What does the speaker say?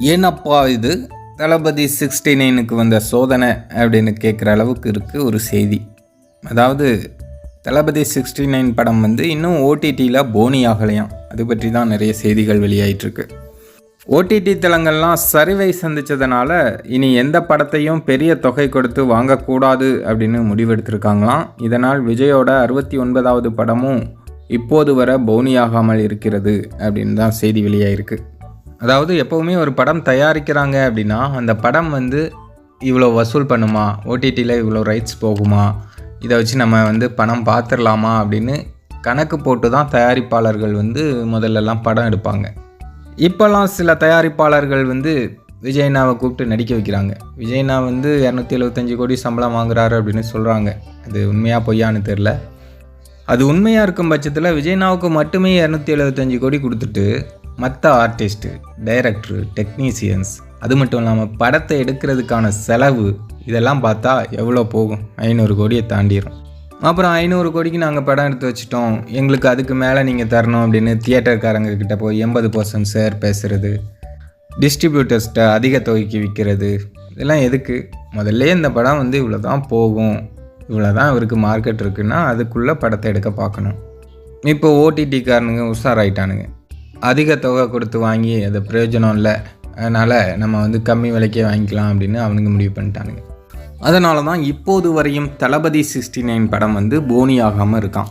ஏனப்பா இது? தளபதி சிக்ஸ்டி நைனுக்கு வந்த சோதனை அப்படின்னு கேட்குற அளவுக்கு இருக்குது ஒரு செய்தி. அதாவது தளபதி சிக்ஸ்டி நைன் படம் வந்து இன்னும் ஓடிடியில் போனி ஆகலையாம். அது பற்றி தான் நிறைய செய்திகள் வெளியாயிட்டிருக்கு. ஓடிடி தளங்கள்லாம் சரிவை சந்தித்ததுனால இனி எந்த படத்தையும் பெரிய தொகை கொடுத்து வாங்கக்கூடாது அப்படின்னு முடிவெடுத்திருக்காங்களாம். இதனால் விஜயோட அறுபத்தி ஒன்பதாவது படமும் இப்போது வர பவுனியாகாமல் இருக்கிறது அப்படின்னு தான் செய்தி வெளியாயிருக்கு. அதாவது எப்போவுமே ஒரு படம் தயாரிக்கிறாங்க அப்படின்னா அந்த படம் வந்து இவ்வளோ வசூல் பண்ணுமா? ஓடிடியில் இவ்வளோ ரைட்ஸ் போகுமா? இதை வச்சு நம்ம வந்து பணம் பார்த்துடலாமா? அப்படின்னு கணக்கு போட்டு தான் தயாரிப்பாளர்கள் வந்து முதல்லலாம் படம் எடுப்பாங்க. இப்போல்லாம் சில தயாரிப்பாளர்கள் வந்து விஜய்னாவை கூப்பிட்டு நடிக்க வைக்கிறாங்க. விஜய்னா வந்து இரநூத்தி எழுபத்தஞ்சு கோடி சம்பளம் வாங்குறாரு அப்படின்னு சொல்கிறாங்க அது உண்மையாக பொய்யான்னு தெரில அது உண்மையாக இருக்கும் பட்சத்தில் விஜய்னாவுக்கு மட்டுமே இரநூத்தி எழுபத்தஞ்சு கோடி கொடுத்துட்டு மற்ற ஆர்டிஸ்ட்டு டைரக்டரு டெக்னீசியன்ஸ் அது மட்டும் இல்லாமல் படத்தை எடுக்கிறதுக்கான செலவு இதெல்லாம் பார்த்தா எவ்வளோ போகும்? ஐநூறு கோடியை தாண்டிடும் அப்புறம் ஐநூறு கோடிக்கு நாங்கள் படம் எடுத்து வச்சிட்டோம். எங்களுக்கு அதுக்கு மேலே நீங்கள் தரணும் அப்படின்னு தியேட்டர்காரங்க கிட்ட போய் எண்பது பர்சன்ட் சேர் பேசுகிறது டிஸ்ட்ரிபியூட்டர்ஸ்கிட்ட அதிக தொகைக்கு விற்கிறது இதெல்லாம் எதுக்கு? முதல்ல இந்த படம் வந்து இவ்வளோ தான் போகும். இவ்வளோ தான் இவருக்கு மார்க்கெட் இருக்குன்னா அதுக்குள்ளே படத்தை எடுக்க பார்க்கணும். இப்போ ஓடிடிக்காரனுங்க உஷாராயிட்டானுங்க. அதிக தொகை கொடுத்து வாங்கி அது பிரயோஜனம் இல்லை. அதனால் நம்ம வந்து கம்மி விலைக்கே வாங்கிக்கலாம் அப்படின்னு அவனுங்க முடிவு பண்ணிட்டானுங்க. அதனால தான் இப்போது வரையும் தளபதி சிக்ஸ்டி நைன் படம் வந்து போனி ஆகாமல் இருக்கான்.